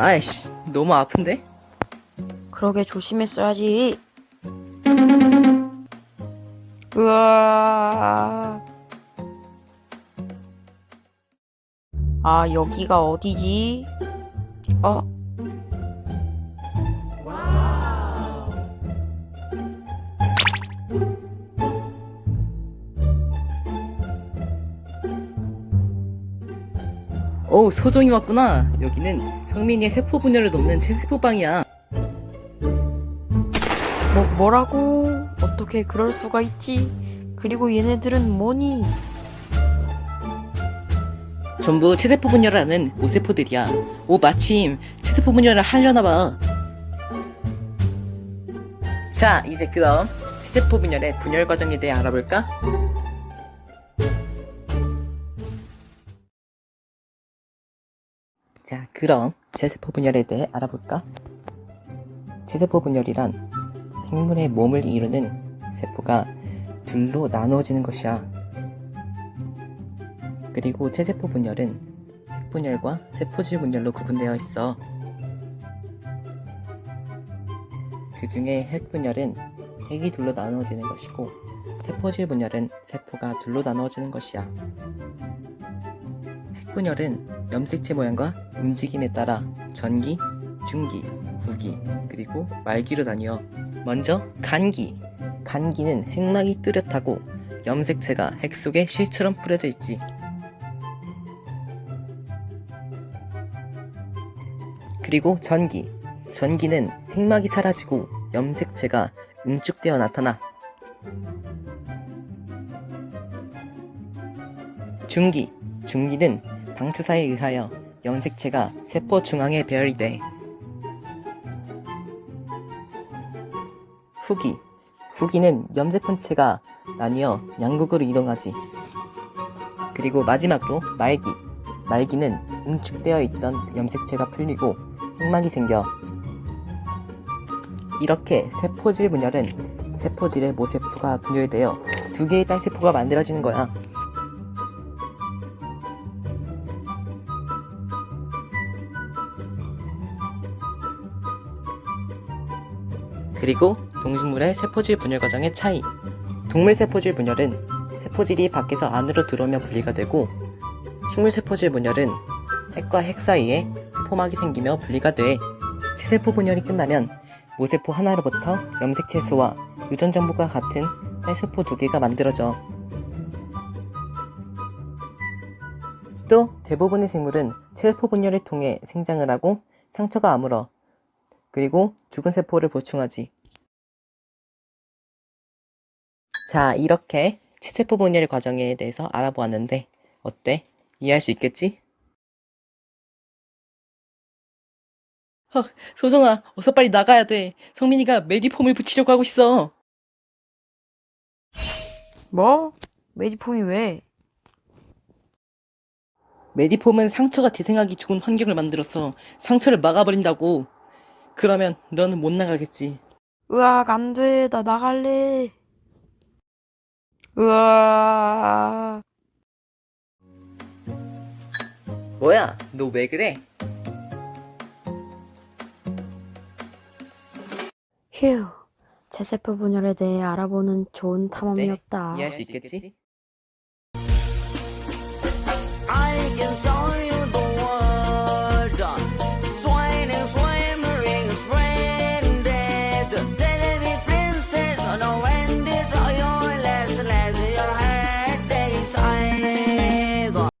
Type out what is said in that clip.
아이씨, 너무 아픈데? 그러게 조심했어야지. 으아. 아, 여기가 어디지? 어? 어우, 소정이 왔구나. 여기는 성민이의 세포 분열을 돕는 체세포방이야. 뭐, 뭐라고? 어떻게 그럴 수가 있지? 그리고 얘네들은 뭐니? 전부 체세포 분열을 하는 모세포들이야. 오, 마침 체세포 분열을 하려나 봐. 자, 이제 그럼 체세포 분열의 분열 과정에 대해 알아볼까? 자, 그럼 체세포 분열에 대해 알아볼까? 체세포 분열이란 생물의 몸을 이루는 세포가 둘로 나누어지는 것이야. 그리고 체세포 분열은 핵분열과 세포질 분열로 구분되어 있어. 그 중에 핵분열은 핵이 둘로 나누어지는 것이고, 세포질 분열은 세포가 둘로 나누어지는 것이야. 핵분열은 염색체 모양과 움직임에 따라 전기, 중기, 후기, 그리고 말기로 나뉘어 먼저 간기. 간기는 핵막이 뚜렷하고 염색체가 핵 속에 실처럼 뿌려져 있지. 그리고 전기. 전기는 핵막이 사라지고 염색체가 응축되어 나타나. 중기. 중기는 방추사에 의하여 염색체가 세포 중앙에 배열이 돼. 후기. 후기는 염색분체가 나뉘어 양극으로 이동하지. 그리고 마지막으로 말기. 말기는 응축되어 있던 염색체가 풀리고 핵막이 생겨. 이렇게 세포질 분열은 세포질의 모세포가 분열되어 두 개의 딸세포가 만들어지는 거야. 그리고 동식물의 세포질 분열 과정의 차이. 동물 세포질 분열은 세포질이 밖에서 안으로 들어오면 분리가 되고 식물 세포질 분열은 핵과 핵 사이에 포막이 생기며 분리가 돼. 체세포 분열이 끝나면 모세포 하나로부터 염색체 수와 유전 정보가 같은 딸세포 두 개가 만들어져. 또 대부분의 생물은 체세포 분열을 통해 생장을 하고 상처가 아물어. 그리고 죽은 세포를 보충하지. 자, 이렇게 체세포 분열 과정에 대해서 알아보았는데 어때? 이해할 수 있겠지? 헉, 소정아, 어서 빨리 나가야 돼. 성민이가 메디폼을 붙이려고 하고 있어. 뭐? 메디폼이 왜? 메디폼은 상처가 재생하기 좋은 환경을 만들어서 상처를 막아버린다고. 그러면 너는 못 나가겠지. 으악, 안 돼. 나 나갈래. 으악. 뭐야, 너 왜 그래? 휴. 제 세포 분열에 대해 알아보는 좋은 네, 탐험이었다. 이해할 수 있겠지?